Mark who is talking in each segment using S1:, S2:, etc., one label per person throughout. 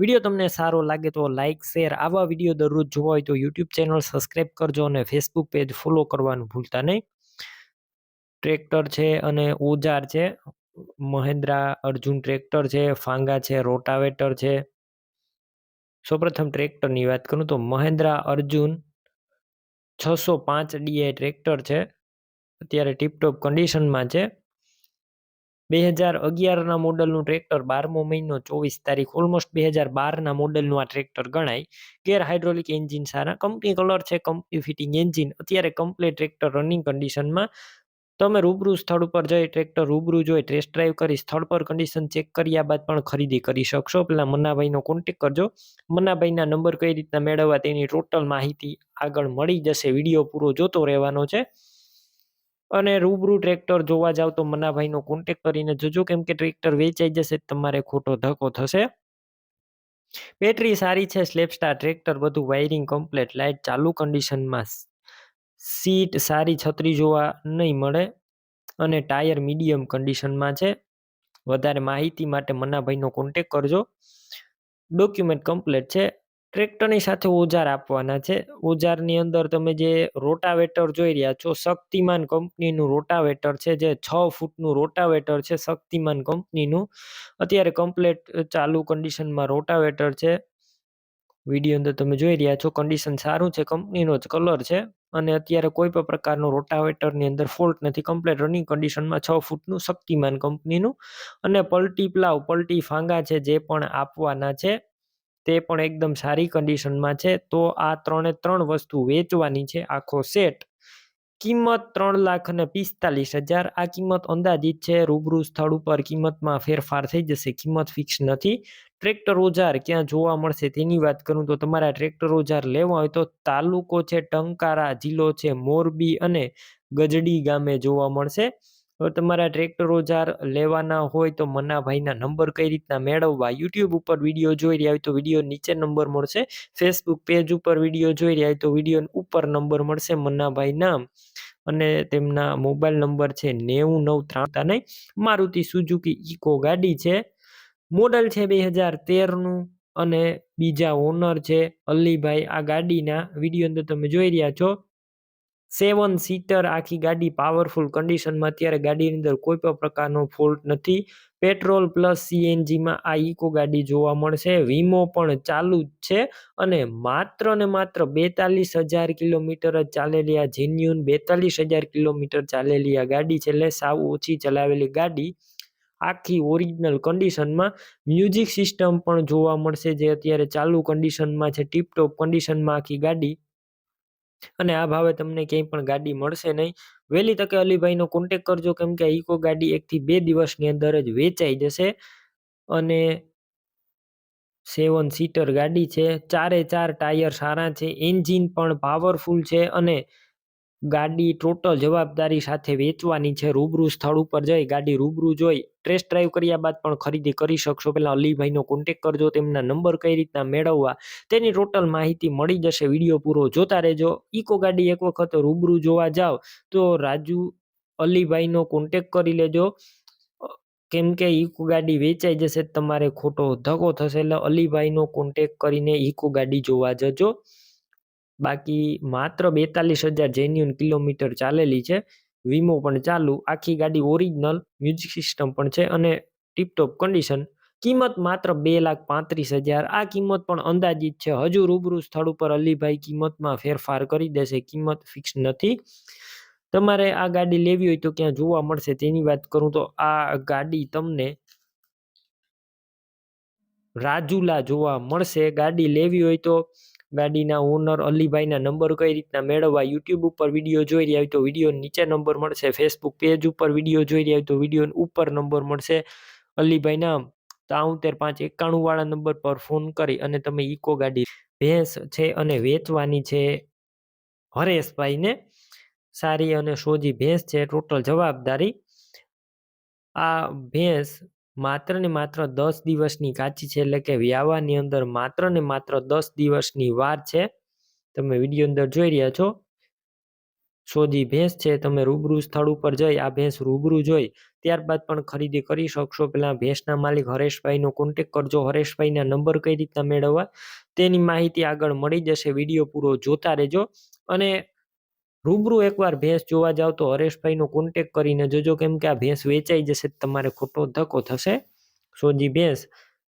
S1: Video તમને સારો લાગે તો લાઇક શેર આવા વીડિયો દરરોજ જોવા હોય તો યુટ્યુબ ચેનલ સબસ્ક્રાઈબ કરજો અને ફેસબુક પેજ ફોલો કરવાનું ભૂલતા નહીં. ટ્રેક્ટર છે અને ઓજાર છે, મહેન્દ્રા અર્જુન ટ્રેક્ટર છે, ફાંગા છે રોટાવેટર છે. સૌપ્રથમ ટ્રેક્ટરની વાત કરું તો મહેન્દ્રા અર્જુન છસો પાંચ ડીએ ટ્રેક્ટર છે. અત્યારે ટીપટોપ કન્ડિશનમાં છે. બે હજાર અગિયારના મોડલનું ટ્રેક્ટર બારમો મહિનો ચોવીસ તારીખ ઓલમોસ્ટ બે હજાર બારના મોડલનું આ ટ્રેક્ટર ગણાય. ગેર હાઇડ્રોલિક એન્જિન સારા, કંપની કલર છે, કંપની ફિટિંગ એન્જિન. અત્યારે કમ્પ્લીટ ટ્રેક્ટર રનિંગ કન્ડિશનમાં તમે રૂબરૂ સ્થળ ઉપર જઈ ટ્રેક્ટર રૂબરૂ જોઈ ટેસ્ટ ડ્રાઈવ કરી, સ્થળ પર કન્ડિશન ચેક કર્યા બાદ પણ ખરીદી કરી શકશો. પહેલાં મનાભાઈનો કોન્ટેક કરજો. મનાભાઈના નંબર કઈ રીતના મેળવવા તેની ટોટલ માહિતી આગળ મળી જશે. વીડિયો પૂરો જોતો રહેવાનો છે. અને રૂબરૂ ટ્રેક્ટર જોવા જાવ તો મનાભાઈનો કોન્ટેક કરીને જોજો કેમ કે ટ્રેક્ટર વેચાઈ જશે તમારે ખોટો ધક્કો થશે. બેટરી સારી છે સ્લેપસ્ટાર ટ્રેક્ટર બધું વાયરિંગ કમ્પ્લેટ લાઇટ ચાલુ કન્ડિશનમાં સીટ સારી છત્રી જોવા નહીં મળે અને ટાયર મીડિયમ કન્ડિશનમાં છે. વધારે માહિતી માટે મનાભાઈનો કોન્ટેક કરજો. ડોક્યુમેન્ટ કમ્પ્લેટ છે. ટ્રેક્ટરની સાથે ઓજાર આપવાના છે. ઓજારની અંદર તમે જે રોટાવેટર જોઈ રહ્યા છો, શક્તિમાન કંપનીનું રોટાવેટર છે, જે છ ફૂટનું રોટાવેટર છે, શક્તિમાન કંપનીનું. અત્યારે કમ્પ્લેટ ચાલુ કન્ડિશનમાં રોટાવેટર છે. વીડિયો અંદર તમે જોઈ રહ્યા છો, કન્ડિશન સારું છે, કંપનીનો જ કલર છે. અને અત્યારે કોઈ પણ પ્રકારનો રોટાવેટરની અંદર ફોલ્ટ નથી, કમ્પ્લેટ રનિંગ કન્ડિશનમાં છ ફૂટનું શક્તિમાન કંપનીનું. અને પલટી પ્લાવ, પલટી ફાંગા છે, જે પણ આપવાના છે. તે પણ એકદમ સારી કન્ડિશનમાં છે. તો આ ત્રણે ત્રણ વસ્તુ વેચવાની છે આખો સેટ કિંમત ત્રણ લાખ અને પિસ્તાલીસ હજાર. આ કિંમત અંદાજિત છે. રૂબરૂ સ્થળ ઉપર કિંમતમાં ફેરફાર થઈ જશે. કિંમત ફિક્સ નથી. ટ્રેક્ટર ઓજાર ક્યાં જોવા મળશે તેની વાત કરું તો તમારા ટ્રેક્ટર ઓજાર લેવા હોય તો તાલુકો છે ટંકારા, જિલ્લો છે મોરબી અને ગજડી ગામે જોવા મળશે. હવે તમારા ટ્રેક્ટર ઓજાર લેવાના હોય તો મનાભાઈના નંબર કઈ રીતના મેળવવા? યુટ્યુબ ઉપર વીડિયો જોઈ રહ્યા હોય તો વીડિયો નીચે નંબર મળશે. ફેસબુક પેજ ઉપર વીડિયો જોઈ રહ્યા હોય તો વીડિયો ઉપર નંબર મળશે મન્નાભાઈના અને તેમના મોબાઈલ નંબર છે નેવું નવ ત્રણ. નહીં? મારુતિ સુઝુકી ઇકો ગાડી છે. મોડલ છે બે હજાર તેરનું અને બીજા ઓનર છે અલીભાઈ. આ ગાડીના વીડિયો અંદર તમે જોઈ રહ્યા છો. સેવન સીટર આખી ગાડી પાવરફુલ કન્ડિશનમાં અત્યારે ગાડીની અંદર કોઈ પણ પ્રકારનો ફોલ્ટ નથી. પેટ્રોલ પ્લસ સીએનજીમાં આ ઇકો ગાડી જોવા મળશે. વીમો પણ ચાલુ જ છે અને માત્ર ને માત્ર બેતાલીસ હજાર કિલોમીટર જ ચાલેલી આ જેન્યુન બેતાલીસ હજાર કિલોમીટર ચાલેલી આ ગાડી છે. એટલે સાવ ઓછી ચલાવેલી ગાડી આખી ઓરિજિનલ કન્ડિશનમાં મ્યુઝિક સિસ્ટમ પણ જોવા મળશે જે અત્યારે ચાલુ કન્ડિશનમાં છે. ટીપટોપ કન્ડિશનમાં આખી ગાડી અને આ ભાવે તમને ક્યાંય પણ ગાડી મળશે નહીં. વહેલી તકે અલીભાઈનો કોન્ટેક કરજો, કેમ કે ઈકો ગાડી એકથી બે દિવસની અંદર જ વેચાઈ જશે. અને સેવન સીટર ગાડી છે, ચારે ચાર ટાયર સારા છે એન્જિન પણ પાવરફુલ છે અને ગાડી ટોટલ જવાબદારી સાથે વેચવાની છે. રૂબરૂ સ્થળ ઉપર જઈ ગાડી રૂબરૂ જોઈ ટેસ્ટ ડ્રાઈવ કર્યા બાદ પણ ખરીદી કરી શકશો. પહેલાં અલીભાઈનો કોન્ટેક કરજો, તેમના નંબર કઈ રીતના મેળવવા, તેની ટોટલ માહિતી મળી જશે. વીડિયો પૂરો જોતા રહેજો. ઇકો ગાડી એક વખત રૂબરૂ જોવા જાઓ તો રાજુ અલીભાઈનો કોન્ટેક કરી લેજો. કેમ કે ઇકો ગાડી વેચાઈ જશે, તમારે ખોટો ધક્કો થશે એટલે અલીભાઈનો કોન્ટેક કરીને ઇકો ગાડી જોવા જજો. બાકી માત્ર બેતાલીસ હજાર જેન્યુન કિલોમીટર ચાલેલી છે. વીમો પણ ચાલુ, આખી ગાડી ઓરિજિનલ મ્યુઝિક સિસ્ટમ પણ છે અને ટીપટોપ કન્ડિશન કિંમત માત્ર બે લાખ પાંત્રીસ હજાર, આ કિંમત પણ અંદાજિત છે. હજુ રૂબરૂ સ્થળ ઉપર અલીભાઈ કિંમતમાં ફેરફાર કરી દેશે, કિંમત ફિક્સ નથી. તમારે આ ગાડી લેવી હોય તો ક્યાં જોવા મળશે તેની વાત કરું તો આ ગાડી તમને રાજુલા જોવા મળશે. ગાડી લેવી હોય તો ગાડીના ઓનર અલીભાઈના નંબર કઈ રીતના મેળવવા યુટ્યુબ ઉપર વીડિયો જોઈ રહ્યા હોય તો વીડિયો નીચે નંબર મળશે ફેસબુક પેજ ઉપર વીડિયો જોઈ રહ્યા હોય તો વીડિયો ઉપર નંબર મળશે. અલીભાઈના તાઉતેર પાંચ એકાણું વાળા નંબર પર ફોન કરી અને તમે ઇકો ગાડી ભેંસ છે અને વેચવાની છે હરેશભાઈને. સારી અને સોજી ભેંસ છે ટોટલ જવાબદારી આ ભેંસ માત્ર ને માત્ર દસ દિવસની કાચી છે એટલે કે વ્યાવાની અંદર માત્ર ને માત્ર દસ દિવસની વાર છે. તમે વીડિયો અંદર જોઈ રહ્યા છો. સોજી ભેંસ છે, તમે રૂબરૂ સ્થળ ઉપર જઈ આ ભેંસ રૂબરૂ જોઈ. ત્યારબાદ પણ ખરીદી કરી શકશો. પહેલાં ભેંસના માલિક હરેશભાઈનો કોન્ટેક કરજો. હરેશભાઈના નંબર કઈ રીતના મેળવવા તેની માહિતી આગળ મળી જશે. વીડિયો પૂરો જોતા રહેજો. અને રૂબરૂ એકવાર ભેંસ જોવા જાવ તો હરેશભાઈનો કોન્ટેક કરીને જોજો કેમ કે આ ભેંસ વેચાઈ જશે તમારે ખોટો ધક્કો થશે. સોજી ભેંસ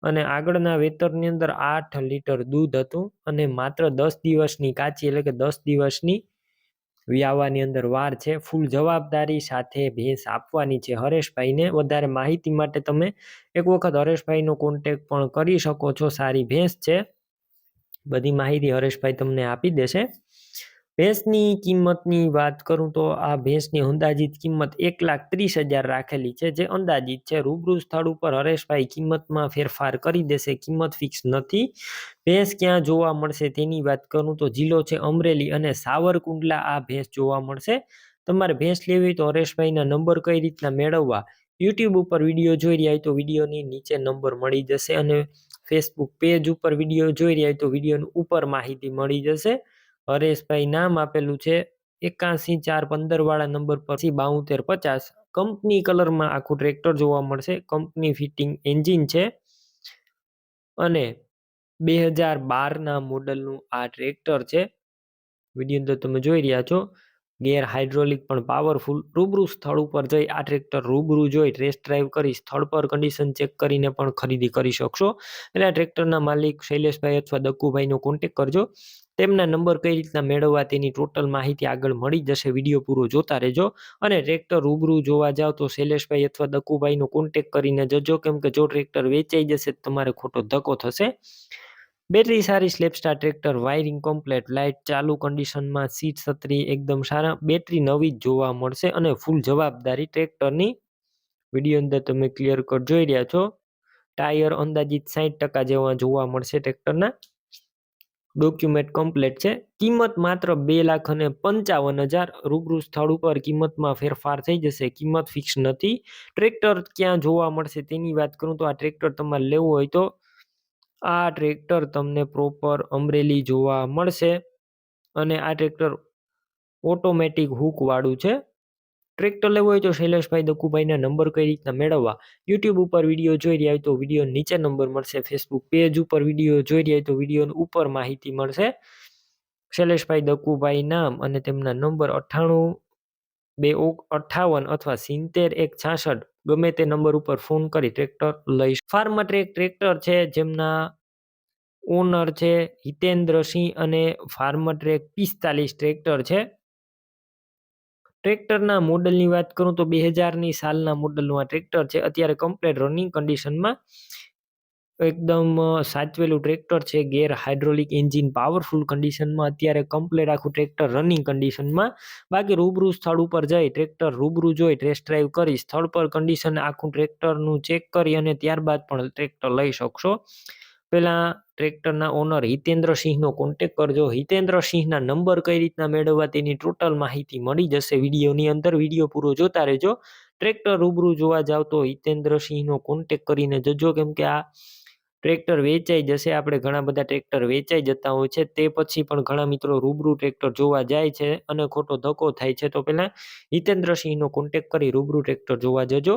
S1: અને આગળના વેતરની અંદર આઠ લીટર દૂધ હતું અને માત્ર દસ દિવસની કાચી એટલે કે દસ દિવસની વ્યાવાની અંદર વાર છે. ફૂલ જવાબદારી સાથે ભેંસ આપવાની છે. હરેશભાઈને વધારે માહિતી માટે તમે એક વખત હરેશભાઈનો કોન્ટેક પણ કરી શકો છો. સારી ભેંસ છે. બધી માહિતી હરેશભાઈ તમને આપી દેશે. ભેંસની કિંમતની વાત કરું તો આ ભેંસની અંદાજિત કિંમત એક લાખ ત્રીસ હજાર રાખેલી છે, જે અંદાજિત છે રૂબરૂ સ્થળ ઉપર હરેશભાઈ કિંમતમાં ફેરફાર કરી દેશે, કિંમત ફિક્સ નથી. ભેંસ ક્યાં જોવા મળશે તેની વાત કરું તો જિલ્લો છે અમરેલી અને સાવરકુંડલા આ ભેંસ જોવા મળશે. તમારે ભેંસ લેવી તો હરેશભાઈના નંબર કઈ રીતના મેળવવા? યુટ્યુબ ઉપર વીડિયો જોઈ રહ્યા હોય તો વિડીયોની નીચે નંબર મળી જશે અને ફેસબુક પેજ ઉપર વીડિયો જોઈ રહ્યા હોય તો વિડીયોની ઉપર માહિતી મળી જશે. હરેશભાઈ નામ આપેલું છે. એકાસી ચાર પંદર વાળા નંબર પરથી બાઉતેર પચાસ. કંપની કલરમાં આખું ટ્રેક્ટર જોવા મળશે. કંપની ફિટિંગ એન્જિન છે. અને બે હજાર બારના મોડલનું આ ટ્રેક્ટર છે. વીડિયો અંદર તમે જોઈ રહ્યા છો. ગેર હાઇડ્રોલિક પણ પાવરફુલ. રૂબરૂ સ્થળ ઉપર જઈ આ ટ્રેક્ટર રૂબરૂ જોઈ ટેસ્ટ ડ્રાઈવ કરી સ્થળ પર કન્ડિશન ચેક કરીને પણ ખરીદી કરી શકશો. એટલે આ ટ્રેક્ટરના માલિક શૈલેષભાઈ અથવા દક્કુભાઈનો કોન્ટેક કરજો. તેમના નંબર કઈ રીતના મેળવવા તેની ટોટલ માહિતી આગળ મળી જશે વીડિયો પૂરો જોતા રહેજો. અને ટ્રેક્ટર રૂબરૂ જોવા જાઓ તો શૈલેષભાઈ અથવા દક્કુભાઈનો કોન્ટેક કરીને જજો. કેમ કે જો ટ્રેક્ટર વેચાઈ જશે તમારે ખોટો ધક્કો થશે. બેટરી સારી સ્લેપસ્ટાર ટ્રેક્ટર વાયરિંગ કમ્પ્લેટ લાઇટ ચાલુ કન્ડિશનમાં સીટ છત્રી એકદમ સારા. બેટરી નવી જ જોવા મળશે અને ફૂલ જવાબદારી ટ્રેક્ટરની વીડિયો અંદર તમે ક્લિયર કટ જોઈ રહ્યા છો. ટાયર અંદાજિત સાહીઠ ટકા જેવા જોવા મળશે ટ્રેક્ટરના ડોક્યુમેન્ટ કમ્પ્લેટ છે. કિંમત માત્ર બે લાખ અને પંચાવન હજાર. રૂબરૂ સ્થળ ઉપર કિંમતમાં ફેરફાર થઈ જશે. કિંમત ફિક્સ નથી. ટ્રેક્ટર ક્યાં જોવા મળશે તેની વાત કરું તો આ ટ્રેક્ટર તમારે લેવું હોય તો આ ટ્રેક્ટર તમને પ્રોપર અમરેલી જોવા મળશે. અને આ ટ્રેક્ટર ઓટોમેટિક હુકવાળું છે. ટ્રેક્ટર લેવું હોય તો શૈલેષભાઈ દકુભાઈના નંબર કઈ રીતના મેળવવા? યુટ્યુબ ઉપર વીડિયો જોઈ રહ્યા હોય તો વીડિયો નીચે નંબર મળશે. ફેસબુક પેજ ઉપર વીડિયો જોઈ રહ્યા હોય તો વીડિયો ઉપર માહિતી મળશે. શૈલેષભાઈ દકુભાઈ નામ અને તેમના નંબર અઠ્ઠાણું, બે અઠાવન અથવા સિત્તેર, એક છાસઠ, ગમે તે નંબર ઉપર ફોન કરી ટ્રેક્ટર લઈ ફાર્મ ટ્રેક ટ્રેક્ટર છે, જેમના ઓનર છે હિતેન્દ્રસિંહ અને ફાર્મ ટ્રેક પિસ્તાલીસ ટ્રેક્ટર છે. ટ્રેક્ટરના મોડલની વાત કરું તો બે હજારની સાલના મોડલનું આ ટ્રેક્ટર છે. અત્યારે કમ્પ્લેટ રનિંગ કન્ડિશનમાં એકદમ સાચવેલું ટ્રેક્ટર છે. ગેર હાઇડ્રોલિક એન્જિન પાવરફુલ કન્ડિશનમાં અત્યારે કમ્પ્લેટ આખું ટ્રેક્ટર રનિંગ કન્ડિશનમાં બાકી રૂબરૂ સ્થળ ઉપર જઈ ટ્રેક્ટર રૂબરૂ જોઈ ટેસ્ટ ડ્રાઈવ કરી સ્થળ પર કન્ડિશન આખું ટ્રેક્ટરનું ચેક કરી અને ત્યારબાદ પણ ટ્રેક્ટર લઈ શકશો. પહેલાં ટ્રેક્ટરના ઓનર હિતેન્દ્રસિંહનો કોન્ટેક કરજો. હિતેન્દ્રસિંહના નંબર કઈ રીતના મેળવવા તેની ટોટલ માહિતી મળી જશે વિડીયોની અંદર. વીડિયો પૂરો જોતા રહેજો. ટ્રેક્ટર રૂબરૂ જોવા જાવ તો હિતેન્દ્રસિંહનો કોન્ટેક કરીને જજો. કેમ કે આ ટ્રેક્ટર વેચાઈ જશે. આપણે ઘણા બધા ટ્રેક્ટર વેચાઈ જતા હોય છે. તે પછી પણ ઘણા મિત્રો રૂબરૂ ટ્રેક્ટર જોવા જાય છે અને ખોટો ધક્કો થાય છે. તો પહેલાં હિતેન્દ્રસિંહનો કોન્ટેક કરી રૂબરૂ ટ્રેક્ટર જોવા જજો.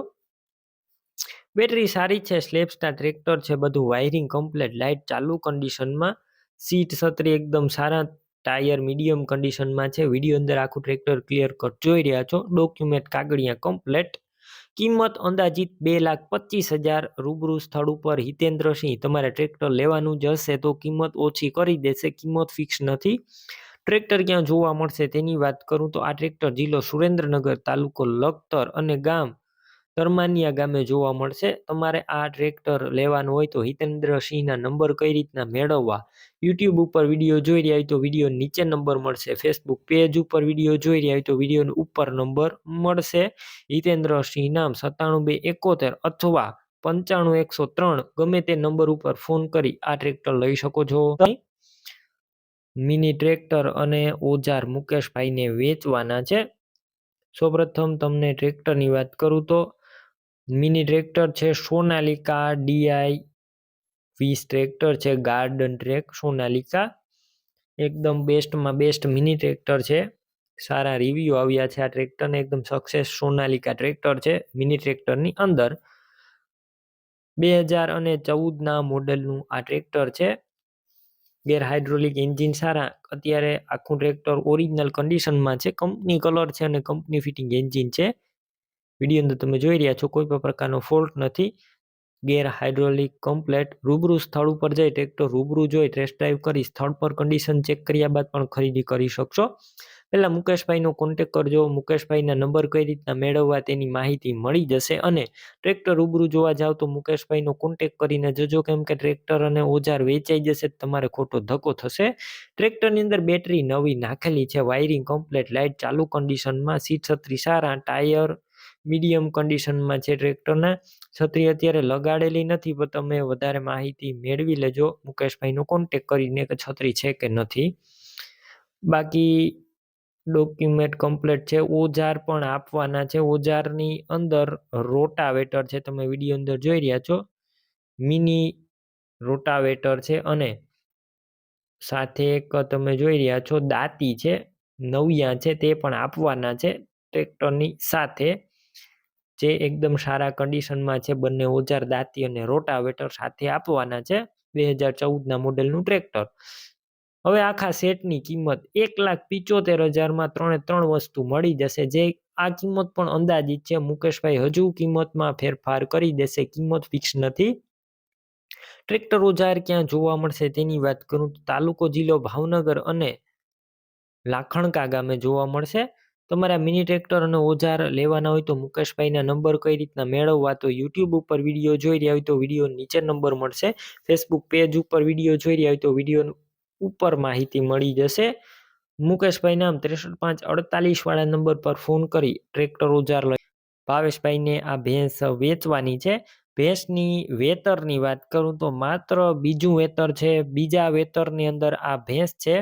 S1: બેટરી સારી છે સ્લેબ્સના ટ્રેક્ટર છે, બધું વાયરિંગ કમ્પ્લીટ લાઇટ ચાલુ કન્ડિશનમાં સીટ છત્રી એકદમ સારા, ટાયર મીડિયમ કન્ડિશનમાં છે, વીડિયો અંદર આખું ટ્રેક્ટર ક્લિયર કટ જોઈ રહ્યા છો ડોક્યુમેન્ટ કાગળિયા કમ્પ્લેટ, કિંમત અંદાજિત બે લાખ પચીસ હજાર, રૂબરૂ સ્થળ ઉપર હિતેન્દ્રસિંહ, તમારે ટ્રેક્ટર લેવાનું જ હશે તો કિંમત ઓછી કરી દેશે, કિંમત ફિક્સ નથી, ટ્રેક્ટર ક્યાં જોવા મળશે તેની વાત કરું તો આ ટ્રેક્ટર જિલ્લો સુરેન્દ્રનગર તાલુકો લખતર અને ગામ કરમાનિયા ગામે જોવા મળશે. તમારે આ ટ્રેક્ટર લેવાનું હોય તો હિતેન્દ્રસિંહના નંબર કઈ રીતના મેળવવા? યુટ્યુબ ઉપર વીડિયો જોઈ રહ્યા હોય તો વીડિયો નીચે નંબર મળશે. ફેસબુક પેજ ઉપર વીડિયો જોઈ રહ્યા હોય તો વીડિયો ઉપર નંબર મળશે. હિતેન્દ્રસિંહ નામ સત્તાણું બે એકોતેર અથવા પંચાણું એકસો ત્રણ. ગમે તે નંબર ઉપર ફોન કરી આ ટ્રેક્ટર લઈ શકો છો. મિની ટ્રેક્ટર અને ઓજાર મુકેશભાઈને વેચવાના છે. સૌપ્રથમ તમને ટ્રેક્ટરની વાત કરું તો મિની ટ્રેક્ટર છે સોનાલિકા ડીઆઈ વીસ ટ્રેક્ટર છે, ગાર્ડન ટ્રેક સોનાલિકા. એકદમ બેસ્ટમાં બેસ્ટ મિની ટ્રેક્ટર છે. સારા રિવ્યૂ આવ્યા છે આ ટ્રેક્ટરને. એકદમ સક્સેસ સોનાલિકા ટ્રેક્ટર છે મિની ટ્રેક્ટરની અંદર. બે હજાર અને ચૌદના મોડલનું આ ટ્રેક્ટર છે. ગેર હાઇડ્રોલિક એન્જિન સારા. અત્યારે આખું ટ્રેક્ટર ઓરિજિનલ કન્ડિશનમાં છે. કંપની કલર છે અને કંપની ફિટિંગ એન્જિન છે. વીડિયો અંદર તમે જોઈ રહ્યા છો, કોઈ પણ પ્રકારનો ફોલ્ટ નથી. ગેર હાઇડ્રોલિક કમ્પ્લેટ રૂબરૂ સ્થળ ઉપર જઈ ટ્રેક્ટર રૂબરૂ જોઈ ટેસ્ટ ડ્રાઈવ કરી સ્થળ પર કન્ડિશન ચેક કર્યા બાદ પણ ખરીદી કરી શકશો. પહેલાં મુકેશભાઈનો કોન્ટેક કરજો, મુકેશભાઈના નંબર કઈ રીતના મેળવવા તેની માહિતી મળી જશે અને ટ્રેક્ટર રૂબરૂ જોવા જાવ તો મુકેશભાઈનો કોન્ટેક કરીને જજો, કેમ કે ટ્રેક્ટર અને ઓજાર વેચાઈ જશે તમારે ખોટો ધક્કો થશે. ટ્રેક્ટરની અંદર બેટરી નવી નાખેલી છે વાયરિંગ કમ્પ્લેટ લાઇટ ચાલુ કન્ડિશનમાં સીટ છત્રી સારા ટાયર મીડિયમ કન્ડિશનમાં છે ટ્રેક્ટરના. છત્રી અત્યારે લગાડેલી નથી, પણ તમે વધારે માહિતી મેળવી લેજો. મુકેશભાઈનો કોન્ટેક કરીને કે છત્રી છે કે નથી. બાકી ડોક્યુમેન્ટ કમ્પ્લીટ છે. ઓજાર પણ આપવાના છે. ઓજારની અંદર રોટાવેટર છે. તમે વીડિયો અંદર જોઈ રહ્યા છો. મિની રોટાવેટર છે અને સાથે એક તમે જોઈ રહ્યા છો, દાંતી છે, નવિયા છે, તે પણ આપવાના છે ટ્રેક્ટરની સાથે. જે એકદમ સારા કન્ડિશનમાં છે, બંને ઓજાર દાંતી અને રોટાવેટર સાથે આપવાના છે, બે હજાર ચૌદના મોડેલનું ટ્રેક્ટર હવે આખા સેટની કિંમત એક લાખ પિચોતેર હજારમાં ત્રણે ત્રણ વસ્તુ મળી જશે, જે આ કિંમત પણ અંદાજિત છે. મુકેશભાઈ હજુ કિંમતમાં ફેરફાર કરી દેશે, કિંમત ફિક્સ નથી. ટ્રેક્ટર ઓજાર ક્યાં જોવા મળશે તેની વાત કરું તો તાલુકો જિલ્લો ભાવનગર અને લાખણકા ગામે જોવા મળશે. તમારા મિની ટ્રેક્ટર અને ઓજાર લેવાના હોય તો મુકેશભાઈના નંબર કઈ રીતના મેળવવા? તો યુટ્યુબ ઉપર વીડિયો જોઈ રહ્યા હોય તો વીડિયો નીચે નંબર મળશે. ફેસબુક પેજ ઉપર વીડિયો જોઈ રહ્યા હોય તો વીડિયો ઉપર માહિતી મળી જશે. મુકેશભાઈ નામ ત્રેસઠ પાંચ અડતાલીસ વાળા નંબર પર ફોન કરી ટ્રેક્ટર ઓજાર લઈ. ભાવેશભાઈને આ ભેંસ વેચવાની છે. ભેંસની વેતરની વાત કરું તો માત્ર બીજું વેતર છે. બીજા વેતરની અંદર આ ભેંસ છે.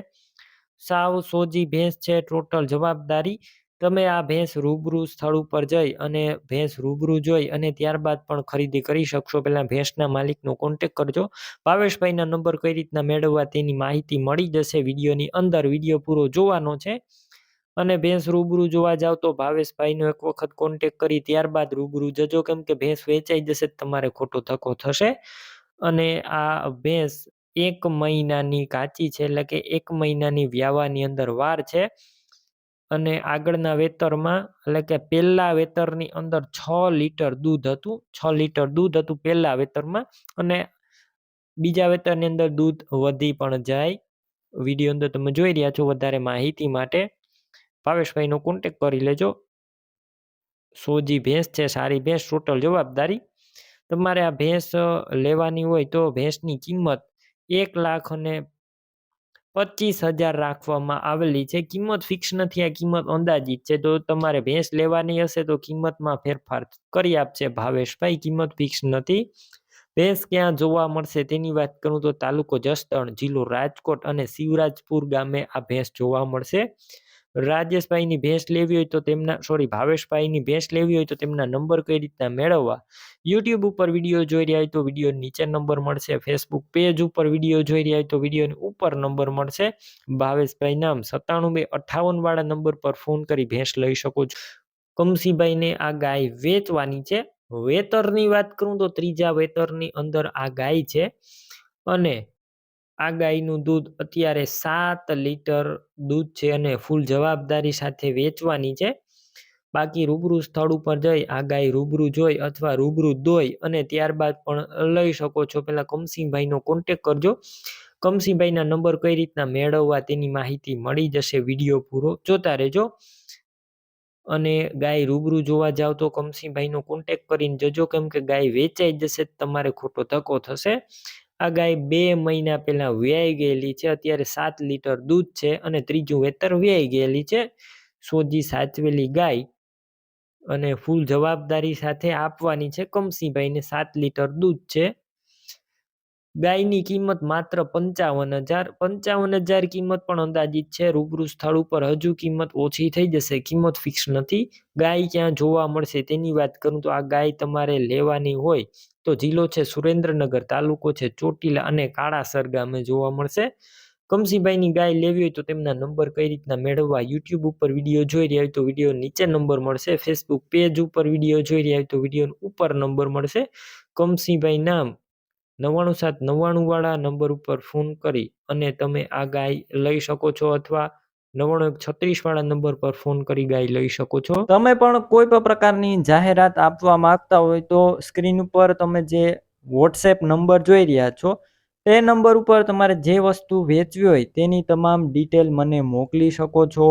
S1: સાવ સોજી ભેંસ છે. ટોટલ જવાબદારી તમે આ ભેંસ રૂબરૂ સ્થળ ઉપર જઈ અને ભેંસ રૂબરૂ જોઈ અને ત્યારબાદ પણ ખરીદી કરી શકશો. પહેલાં ભેંસના માલિકનો કોન્ટેક કરજો. ભાવેશભાઈના નંબર કઈ રીતના મેળવવા તેની માહિતી મળી જશે વિડીયોની અંદર. વીડિયો પૂરો જોવાનો છે અને ભેંસ રૂબરૂ જોવા જાવ તો ભાવેશભાઈનો એક વખત કોન્ટેક કરી ત્યારબાદ રૂબરૂ જજો. કેમ કે ભેંસ વેચાઈ જશે તમારે ખોટો ધક્કો થશે. અને આ ભેંસ એક મહિનાની કાચી છે એટલે કે એક મહિનાની વ્યાવાની અંદર વાર છે. અને આગળના વેતરમાં, એટલે કે પહેલા વેતરની અંદર છ લીટર દૂધ હતું, છ લીટર દૂધ હતું પહેલા વેતરમાં અને બીજા વેતરની અંદર દૂધ વધી પણ જાય. વીડિયો અંદર તમે જોઈ રહ્યા છો વધારે માહિતી માટે. ભાવેશભાઈનો કોન્ટેક કરી લેજો. સોજી ભેંસ છે, સારી ભેંસ ટોટલ જવાબદારી. તમારે આ ભેંસ લેવાની હોય તો ભેંસની કિંમત એક લાખ અને પચીસ હજાર રાખવામાં આવેલી છે. કિંમત ફિક્સ નથી, આ કિંમત અંદાજિત છે. તો તમારે ભેંસ લેવાની હશે તો કિંમતમાં ફેરફાર કરી આપશે ભાવેશભાઈ, કિંમત ફિક્સ નથી. ભેંસ ક્યાં જોવા મળશે તેની વાત કરું તો તાલુકો જસદણ જિલ્લો રાજકોટ અને શિવરાજપુર ગામે આ ભેંસ જોવા મળશે. રાજેશભાઈની ભેંસ લેવી હોય તો તેમના સોરી ભાવેશભાઈની ભેંસ લેવી હોય તો તેમના નંબર કઈ રીતના મેળવવા? યુટ્યુબ ઉપર વીડિયો જોઈ રહ્યા હોય તો વીડિયો નીચે નંબર મળશે. ફેસબુક પેજ ઉપર વીડિયો જોઈ રહ્યા હોય તો વિડીયોની ઉપર નંબર મળશે. ભાવેશભાઈ નામ સત્તાણું બે અઠાવન વાળા નંબર પર ફોન કરી ભેંસ લઈ શકો છો. કમસીભાઈને આ ગાય વેચવાની છે. વેતરની વાત કરું તો ત્રીજા વેતરની અંદર આ ગાય છે. અને આ ગાયનું દૂધ અત્યારે સાત લીટર દૂધ છે અને ફૂલ જવાબદારી સાથે વેચવાની છે. બાકી રૂબરૂ સ્થળ ઉપર જઈ આ ગાય રૂબરૂ જોઈ અથવા રૂબરૂ દોઈ અને ત્યારબાદ પણ લઈ શકો છો. પહેલાં કમસિંહભાઈનો કોન્ટેક કરજો. કમસિંહભાઈના નંબર કઈ રીતના મેળવવા તેની માહિતી મળી જશે વીડિયો પૂરો જોતા રહેજો. અને ગાય રૂબરૂ જોવા જાવ તો કમસિંહભાઈનો કોન્ટેક કરીને જજો. કેમ કે ગાય વેચાઈ જશે, તમારે ખોટો ધક્કો થશે. આ ગાય બે મહિના પહેલા વ્યાઈ ગયેલી છે. અત્યારે સાત લીટર દૂધ છે અને ત્રીજું વેતર વ્યાઈ ગયેલી છે. સોજી સાચવેલી ગાય અને ફૂલ જવાબદારી સાથે આપવાની છે. કમસીભાઈને સાત લીટર દૂધ છે. ગાયની કિંમત માત્ર પંચાવન હજાર. પંચાવન હજાર કિંમત પણ અંદાજિત છે. રૂબરૂ સ્થળ ઉપર હજુ કિંમત ઓછી થઈ જશે. કિંમત ફિક્સ નથી. ગાય ક્યાં જોવા મળશે તેની વાત કરું તો આ ગાય તમારે લેવાની હોય તો જિલ્લો છે સુરેન્દ્રનગર, તાલુકો છે ચોટીલા અને કાળાસર ગામે જોવા મળશે. કમસીભાઈની ગાય લેવી હોય તો તેમના નંબર કઈ રીતના મેળવવા યુટ્યુબ ઉપર વીડિયો જોઈ રહ્યા હોય તો વીડિયો નીચે નંબર મળશે. ફેસબુક પેજ ઉપર વીડિયો જોઈ રહ્યા હોય તો વીડિયો ઉપર નંબર મળશે. કમસીભાઈ નામ નવ્વાણું સાત નવ્વાણું વાળા નંબર ઉપર ફોન કરી અને તમે આ ગાય લઈ શકો છો અથવા નવ્વાણું એક છત્રીસ વાળા નંબર પર ફોન કરી ગાય લઈ શકો છો.
S2: તમે પણ કોઈ પણ પ્રકારની જાહેરાત આપવા માંગતા હોય તો સ્ક્રીન ઉપર તમે જે વોટ્સએપ નંબર જોઈ રહ્યા છો, તે નંબર ઉપર તમારે જે વસ્તુ વેચવી હોય તેની તમામ ડિટેલ મને મોકલી શકો છો.